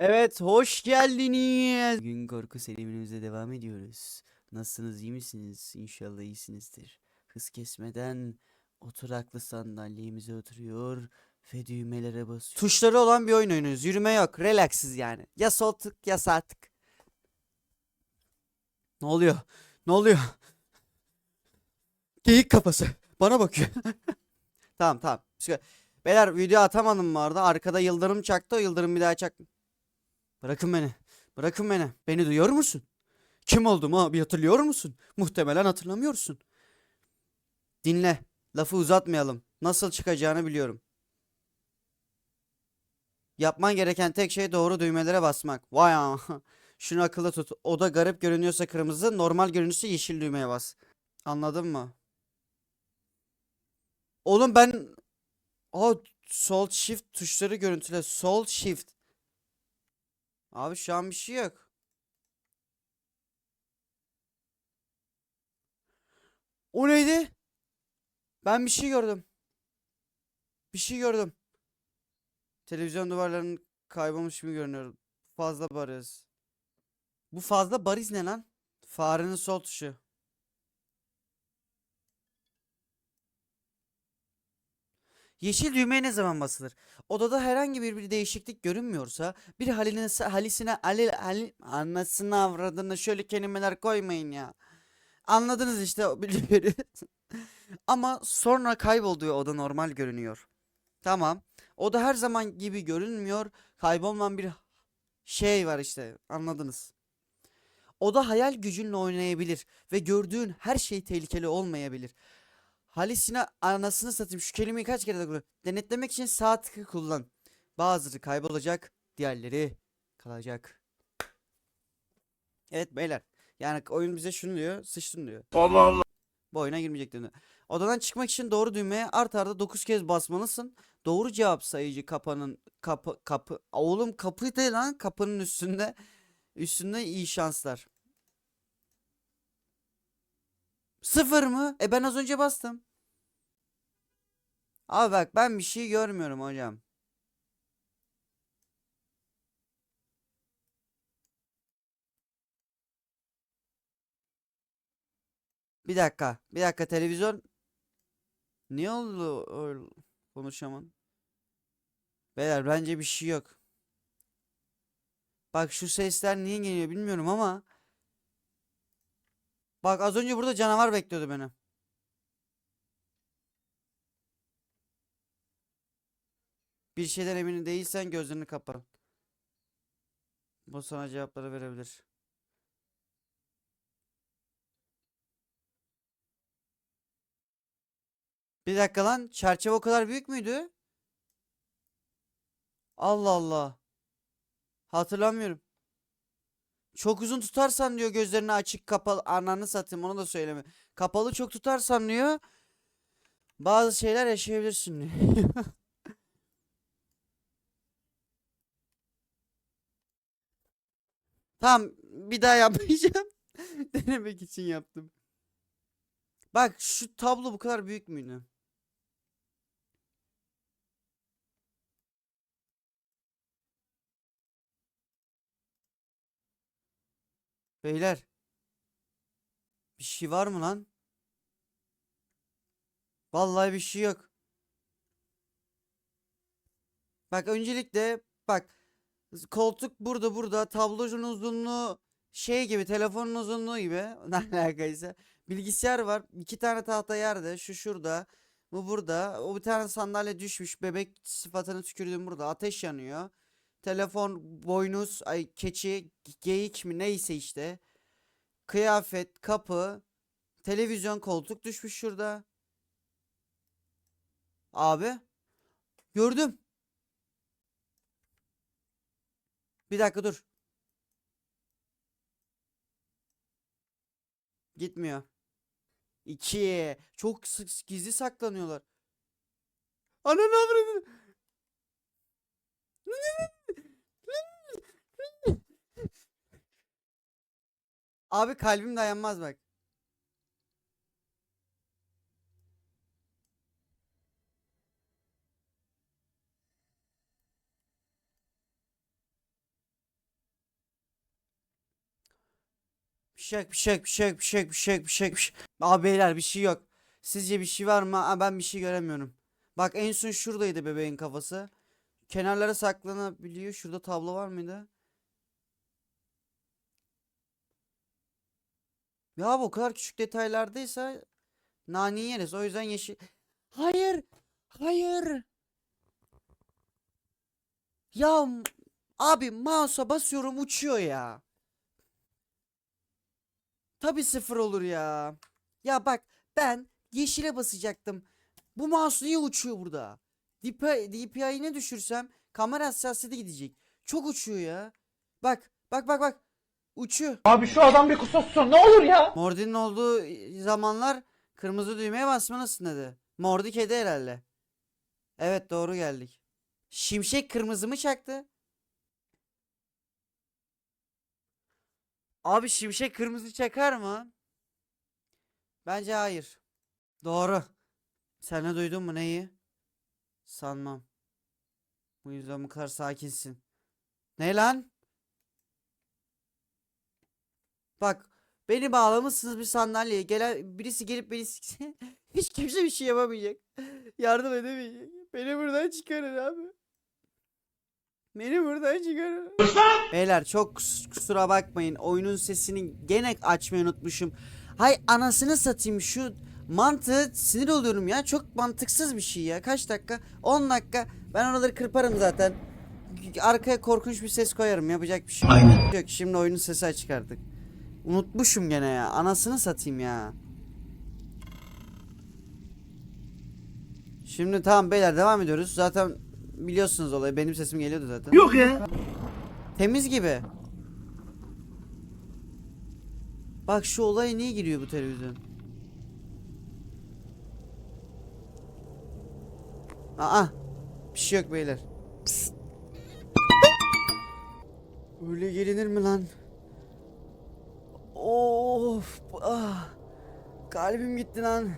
Evet, hoş geldiniz. Bugün korku serimimize devam ediyoruz. Nasılsınız, iyi misiniz? İnşallah iyisinizdir. Hız kesmeden oturaklı sandalyemize oturuyor ve düğmelere basıyor. Tuşları olan bir oyun oynuyoruz. Yürüme yok, relaksız yani. Ya sol tık ya sağ tık. Ne oluyor? Ne oluyor? Geyik kafası. Bana bakıyor. tamam tamam. Beyler video atamadım bu arada. Arkada yıldırım çaktı. O yıldırım bir daha çak. Bırakın beni. Bırakın beni. Beni duyuyor musun? Kim olduğumu abi hatırlıyor musun? Muhtemelen hatırlamıyorsun. Dinle. Lafı uzatmayalım. Nasıl çıkacağını biliyorum. Yapman gereken tek şey doğru düğmelere basmak. Vay ama. Şunu akılda tut. Oda garip görünüyorsa kırmızı, normal görünürse yeşil düğmeye bas. Anladın mı? Oğlum ben... Aa, sol shift tuşları görüntüle. Sol shift. Abi şu an bir şey yok. O neydi? Ben bir şey gördüm. Bir şey gördüm. Televizyon duvarlarının kaybolmuş gibi görünüyor. Fazla bariz. Bu fazla bariz ne lan? Farenin sol tuşu. Yeşil düğmeye ne zaman basılır? Odada herhangi bir, bir değişiklik görünmüyorsa bir haline halisine ali, ali, anasını avradını şöyle kelimeler koymayın ya. Anladınız işte biri. Ama sonra kaybolduğu oda normal görünüyor. Tamam. Oda her zaman gibi görünmüyor. Kaybolmayan bir şey var işte. Anladınız. Oda hayal gücünle oynayabilir ve gördüğün her şey tehlikeli olmayabilir. Halisine anasını satayım. Şu kelimeyi kaç kere de kullan. Denetlemek için sağ tıkı kullan. Bazıları kaybolacak, diğerleri kalacak. Evet beyler. Yani oyun bize şunu diyor, sıçtın diyor. Allah Allah. Bu oyuna girmeyecek diyor. Odadan çıkmak için doğru düğmeye art arda 9 kez basmalısın. Doğru cevap sayıcı kapanın kapı kapı oğlum kapı değil lan kapının üstünde üstünde iyi şanslar. Sıfır mı? E ben az önce bastım. Abi bak ben bir şey görmüyorum hocam. Bir dakika. Bir dakika televizyon. Niye oldu konuşamam? Beyler bence bir şey yok. Bak şu sesler niye geliyor bilmiyorum ama. Bak az önce burada canavar bekliyordu beni. Bir şeyden emin değilsen gözlerini kapa. Bu sana cevapları verebilir. Bir dakika lan çerçeve o kadar büyük müydü? Allah Allah. Hatırlamıyorum. Çok uzun tutarsan diyor gözlerini açık kapalı ananı satayım onu da söyleme. Kapalı çok tutarsan diyor bazı şeyler yaşayabilirsin diyor. Tamam bir daha yapmayacağım. Denemek için yaptım. Bak şu tablo bu kadar büyük müydü? Beyler. Bir şey var mı lan? Vallahi bir şey yok. Bak öncelikle bak koltuk burada burada tablocun uzunluğu şey gibi telefonun uzunluğu gibi ne alakaysa bilgisayar var iki tane tahta yerde şu şurada bu burada o bir tane sandalye düşmüş bebek sıfatını tükürdüm burada ateş yanıyor telefon boynuz ay keçi geyik mi neyse işte kıyafet kapı televizyon koltuk düşmüş şurada abi gördüm Bir dakika dur. Gitmiyor. İki. Çok sık gizli saklanıyorlar. Ananı avradını. Abi kalbim dayanmaz bak. Pişek pişek pişek pişek pişek pişek pişek. Abi beyler bir şey yok. Sizce bir şey var mı? Aa, ben bir şey göremiyorum. Bak en son şuradaydı bebeğin kafası. Kenarlara saklanabiliyor. Şurada tablo var mıydı? Ya bu kadar küçük detaylardaysa nani yeriz. O yüzden yeşil... Hayır! Hayır! Ya abi mouse'a basıyorum uçuyor ya. Tabi sıfır olur ya. Ya bak ben yeşile basacaktım. Bu mouse niye uçuyor burada? DPI, DPI'yi ne düşürsem kamera hassasiyeti gidecek. Çok uçuyor ya. Bak bak bak bak. Uçuyor. Abi şu adam bir kusursun ne olur ya. Mordi'nin olduğu zamanlar kırmızı düğmeye basmalısın dedi. Mordi kedi herhalde. Evet doğru geldik. Şimşek kırmızı mı çaktı? Abi şimşek kırmızı çakar mı? Bence hayır. Doğru. Sen ne duydun mu neyi? Sanmam. Bu yüzden bu kadar sakinsin. Ne lan? Bak beni bağlamışsınız bir sandalyeye. Gelen birisi gelip beni sikse hiç kimse bir şey yapamayacak. Yardım edemeyecek. Beni buradan çıkarın abi. Beni buradan çıkarın. Beyler çok kus- kusura bakmayın. Oyunun sesini gene açmayı unutmuşum. Hay anasını satayım şu mantığı sinir oluyorum ya. Çok mantıksız bir şey ya. Kaç dakika? 10 dakika. Ben oraları kırparım zaten. Arkaya korkunç bir ses koyarım. Yapacak bir şey Aynen. yok. Şimdi oyunun sesi açık artık. Unutmuşum gene ya. Anasını satayım ya. Şimdi tamam beyler devam ediyoruz. Zaten biliyorsunuz olayı. Benim sesim geliyordu zaten. Yok ya. Temiz gibi. Bak şu olaya niye giriyor bu televizyon? Aa. Bir şey yok beyler. Psst. Öyle gelinir mi lan? Of. Ah. Kalbim gitti lan.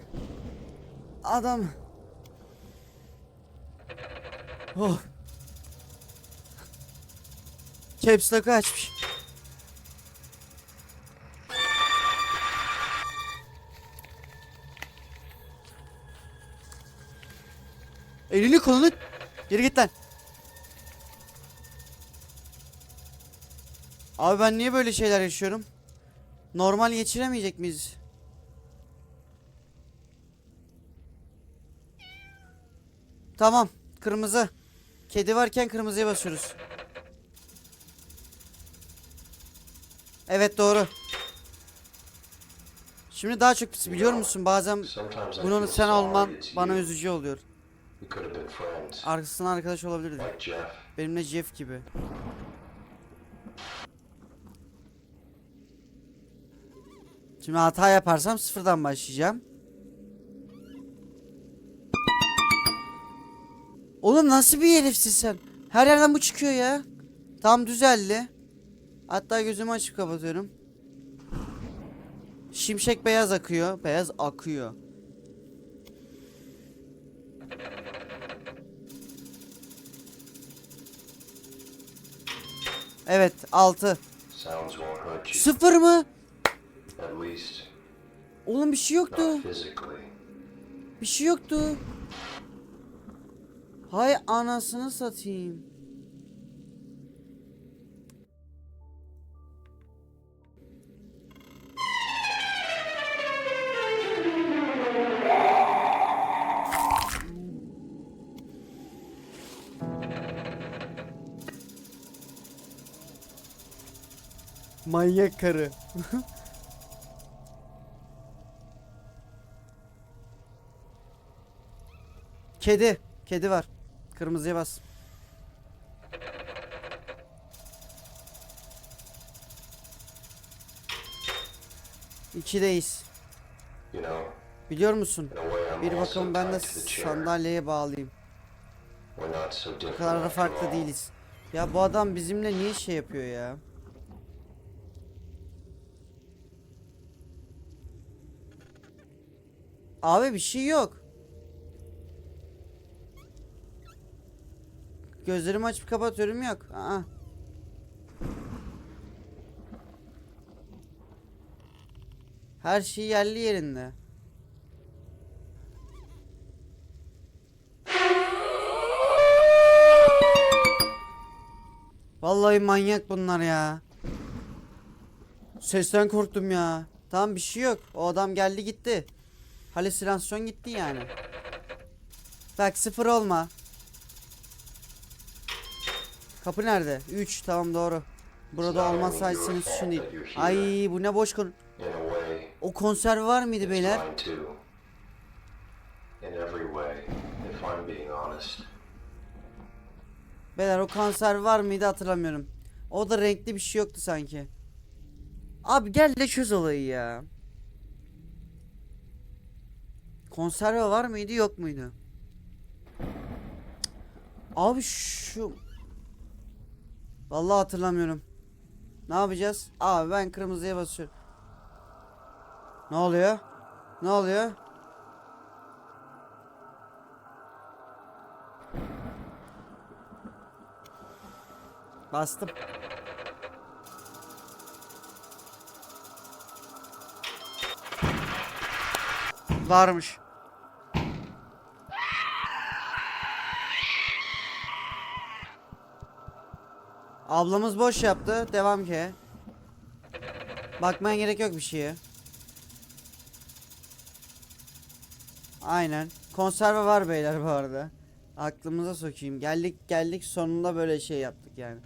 Adam. Oh. Caps lock'ı açmış. Elini kolunu geri git lan. Abi ben niye böyle şeyler yaşıyorum? Normal geçiremeyecek miyiz? Tamam. Kırmızı. Kedi varken kırmızıya basıyoruz. Evet doğru. Şimdi daha çok pis biliyor musun bazen bunun sen olman bana üzücü oluyor. Arkasından arkadaş olabilirdi. Benimle Jeff gibi. Şimdi hata yaparsam sıfırdan başlayacağım. Oğlum nasıl bir herifsin sen? Her yerden bu çıkıyor ya. Tam düzeldi. Hatta gözümü açıp kapatıyorum. Şimşek beyaz akıyor. Beyaz akıyor. Evet 6. Sounds won't hurt you. Sıfır mı? At least Oğlum bir şey yoktu. Bir şey yoktu. Hay anasını satayım. Manyak karı. Kedi. Kedi var. Kırmızıya bas. İkideyiz. Biliyor musun? Bir bakalım ben de sandalyeye bağlayayım. Different kadar da farklı değiliz. Ya bu adam bizimle niye şey yapıyor ya? Abi bir şey yok. Gözlerimi açıp kapatıyorum yok. Aa. Her şey yerli yerinde. Vallahi manyak bunlar ya. Sesten korktum ya. Tamam bir şey yok. O adam geldi gitti. Halüsinasyon gitti yani. Bak sıfır olma. Kapı nerede? 3 tamam doğru. Burada olmazsa senin suçun değil. Ay bu ne boş konu. O konser var mıydı beyler? Beyler o konser var mıydı hatırlamıyorum. O da renkli bir şey yoktu sanki. Abi gel de çöz olayı ya. Konserve var mıydı yok muydu? Abi şu... Vallahi hatırlamıyorum. Ne yapacağız? Abi ben kırmızıya basıyorum. Ne oluyor? Ne oluyor? Bastım. Varmış. Ablamız boş yaptı. Devam ki. Bakmaya gerek yok bir şeye. Aynen. Konserve var beyler bu arada. Aklımıza sokayım. Geldik geldik sonunda böyle şey yaptık yani.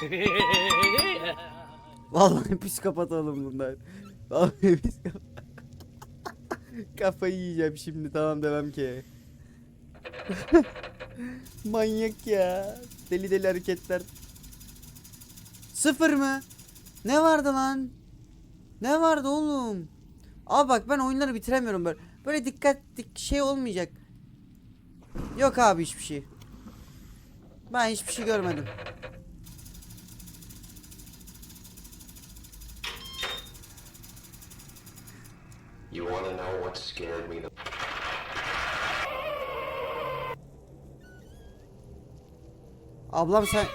Vallahi psikopat oğlum bunlar. Vallahi psikopat. Kafayı yiyeceğim şimdi tamam devam ki. Manyak ya. Deli deli hareketler. Sıfır mı? Ne vardı lan? Ne vardı oğlum? Abi bak ben oyunları bitiremiyorum böyle. Böyle dikkat dik şey olmayacak. Yok abi hiçbir şey. Ben hiçbir şey görmedim. You want to know what scared me the Ablam sen...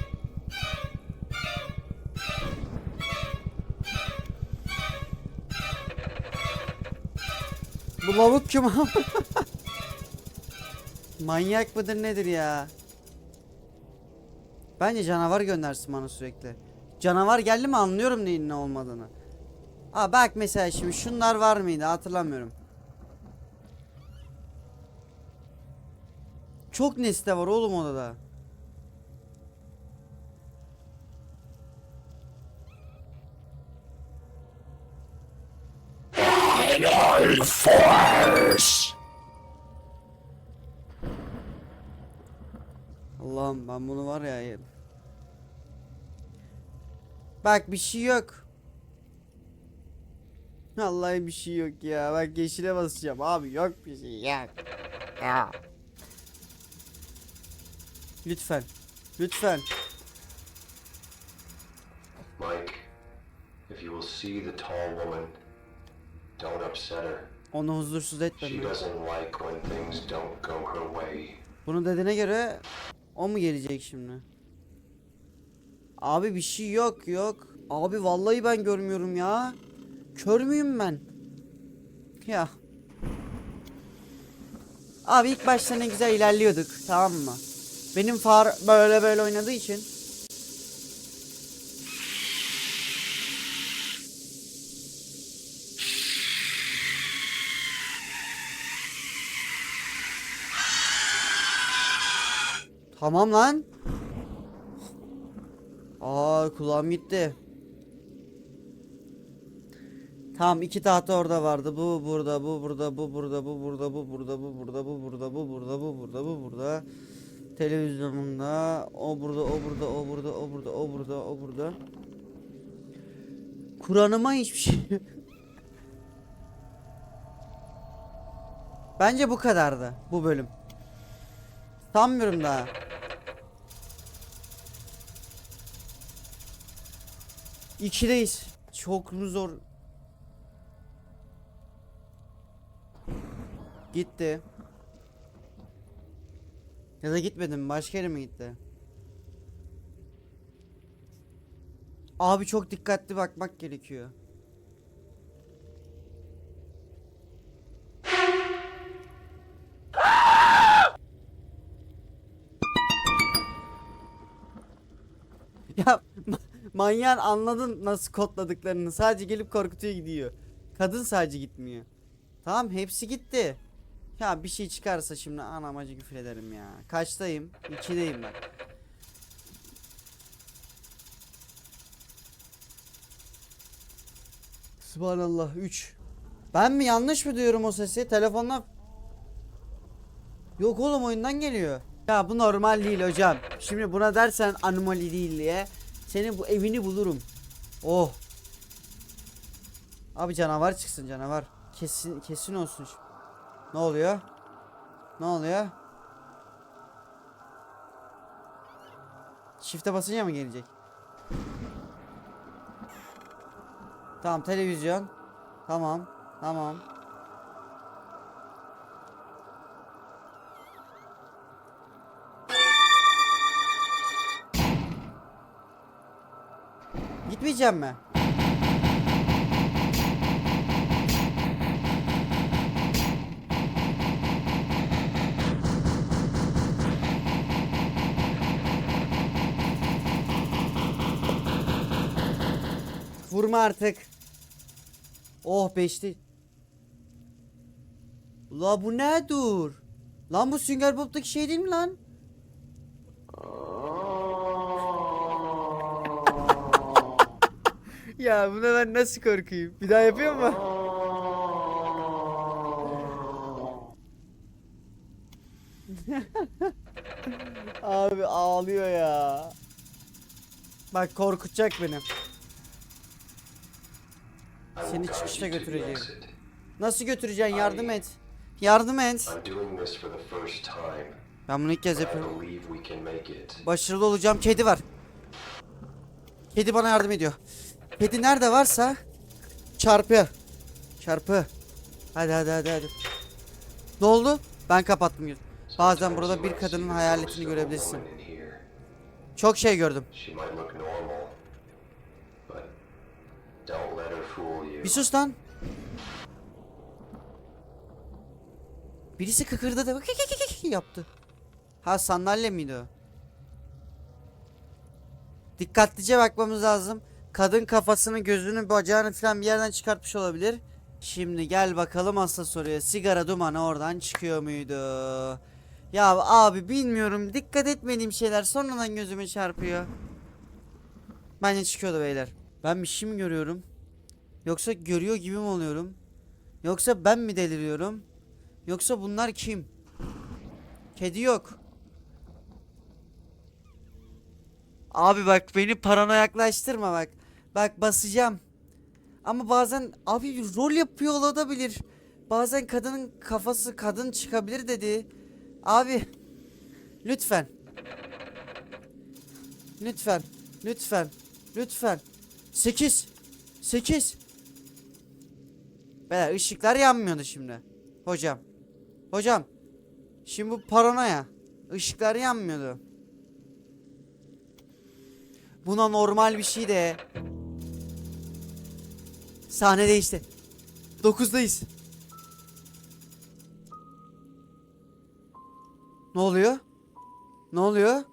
Bu lavuk kim? Manyak mıdır nedir ya? Bence canavar göndersin bana sürekli. Canavar geldi mi anlıyorum neyin ne olmadığını. Aa bak mesela şimdi şunlar var mıydı hatırlamıyorum. Çok nesne var oğlum odada. Allah'ım ben bunu var ya. Bak bir şey yok. Vallahi bir şey yok ya. Bak yeşile basacağım abi yok bir şey yok. Ya. Lütfen. Lütfen. Mike, if you will see the tall woman. Onu huzursuz etme. She doesn't like when things don't go her way. Bunu dediğine göre o mu gelecek şimdi? Abi bir şey yok yok. Abi vallahi ben görmüyorum ya. Kör müyüm ben? Ya. Abi ilk başta ne güzel ilerliyorduk tamam mı? Benim far böyle böyle oynadığı için. Tamam lan. Aa kulağım gitti. Tamam iki tahta orada vardı. Bu burada, bu burada, bu burada, bu burada, bu burada, bu burada, bu burada, bu burada, bu burada, bu burada. Televizyonumda o burada, o burada, o burada, o burada, o burada, o burada. Kur'an'ıma hiçbir şey. Bence bu kadardı bu bölüm. Sanmıyorum daha. İkideyiz. Çok mu zor? Gitti. Ya da gitmedim. Başka yere mi gitti? Abi çok dikkatli bakmak gerekiyor. Ya ma- manyağın anladın nasıl kodladıklarını. Sadece gelip korkutuyor gidiyor. Kadın sadece gitmiyor. Tamam hepsi gitti. Ya bir şey çıkarsa şimdi anamacı küfür ederim ya. Kaçtayım? İkideyim ben. Subhanallah 3. Ben mi yanlış mı diyorum o sesi? Telefondan Yok oğlum oyundan geliyor. Ya bu normal değil hocam. Şimdi buna dersen anomali değil diye senin bu evini bulurum. Oh. Abi canavar çıksın canavar. Kesin kesin olsun. şu- Ne oluyor? Ne oluyor? Shift'e basınca mı gelecek? Tamam televizyon. Tamam. Tamam. Gitmeyeceğim mi? Vurma artık. Oh beşti. La bu ne dur? Lan bu Sünger Bob'taki şey değil mi lan? Ya buna ben nasıl korkayım? Bir daha yapıyor mu? Abi ağlıyor ya. Bak korkutacak beni. Seni çıkışta götüreceğim. Nasıl götüreceksin? Yardım et. Yardım et. Ben bunu ilk kez yapıyorum. Başarılı olacağım. Kedi var. Kedi bana yardım ediyor. Kedi nerede varsa çarpı. Çarpı. Hadi hadi hadi hadi. Ne oldu? Ben kapattım gözü. Bazen burada bir kadının hayaletini görebilirsin. Çok şey gördüm. Bir sus lan. Birisi kıkırdadı. yaptı. Ha sandalye miydi o? Dikkatlice bakmamız lazım. Kadın kafasını, gözünü, bacağını falan bir yerden çıkartmış olabilir. Şimdi gel bakalım asıl soruya. Sigara dumanı oradan çıkıyor muydu? Ya abi bilmiyorum. Dikkat etmediğim şeyler sonradan gözüme çarpıyor. Bence çıkıyordu beyler. Ben bir şey mi görüyorum? Yoksa görüyor gibi mi oluyorum? Yoksa ben mi deliriyorum? Yoksa bunlar kim? Kedi yok. Abi bak beni paranoyaklaştırma bak. Bak basacağım. Ama bazen abi rol yapıyor olabilir. Bazen kadının kafası kadın çıkabilir dedi. Abi lütfen. Lütfen. Lütfen. Lütfen. 8 8 Beyler ışıklar yanmıyordu şimdi. Hocam. Hocam. Şimdi bu paranoya. Işıklar yanmıyordu. Buna normal bir şey de. Sahne değişti. 9'dayız. Ne oluyor? Ne oluyor?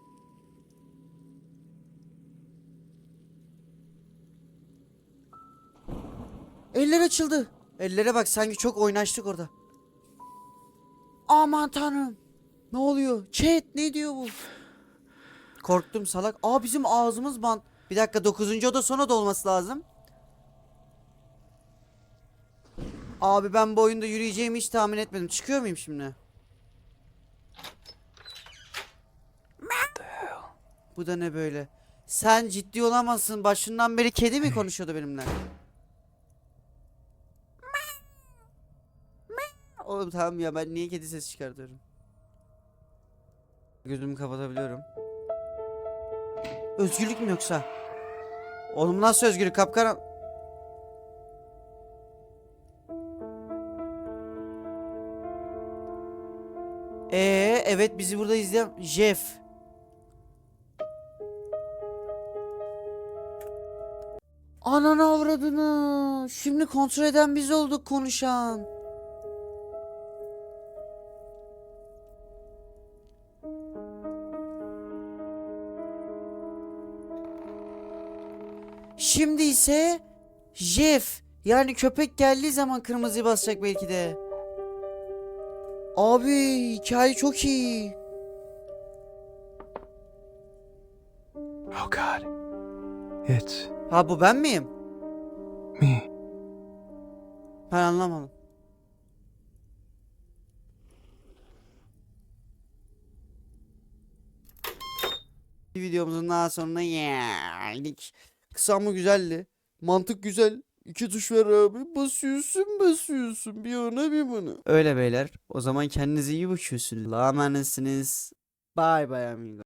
Eller açıldı. Ellere bak sanki çok oynaştık orada. Aman tanrım. Ne oluyor? Chat ne diyor bu? Korktum salak. Aa bizim ağzımız bant. Bir dakika 9. oda sona da olması lazım. Abi ben bu oyunda yürüyeceğimi hiç tahmin etmedim. Çıkıyor muyum şimdi? Bu da ne böyle? Sen ciddi olamazsın. Başından beri kedi mi konuşuyordu benimle? Oğlum tamam ya ben niye kedi sesi çıkartıyorum? Gözümü kapatabiliyorum. Özgürlük mü yoksa? Oğlum nasıl özgürlük kapkara... evet bizi burada izleyen Jeff. Ananı avradını. Şimdi kontrol eden biz olduk konuşan. Şimdi ise Jeff yani köpek geldiği zaman kırmızıyı basacak belki de. Abi hikaye çok iyi. Oh God. It's Ha bu ben miyim? me. Ben anlamadım. Bir videomuzun daha sonuna geldik. Kısa ama güzeldi. Mantık güzel. İki tuş ver abi. Basıyorsun basıyorsun. Bir ona bir buna. Öyle beyler. O zaman kendinize iyi bakıyorsunuz. Allah'a emanetsiniz. Bye bye amigo.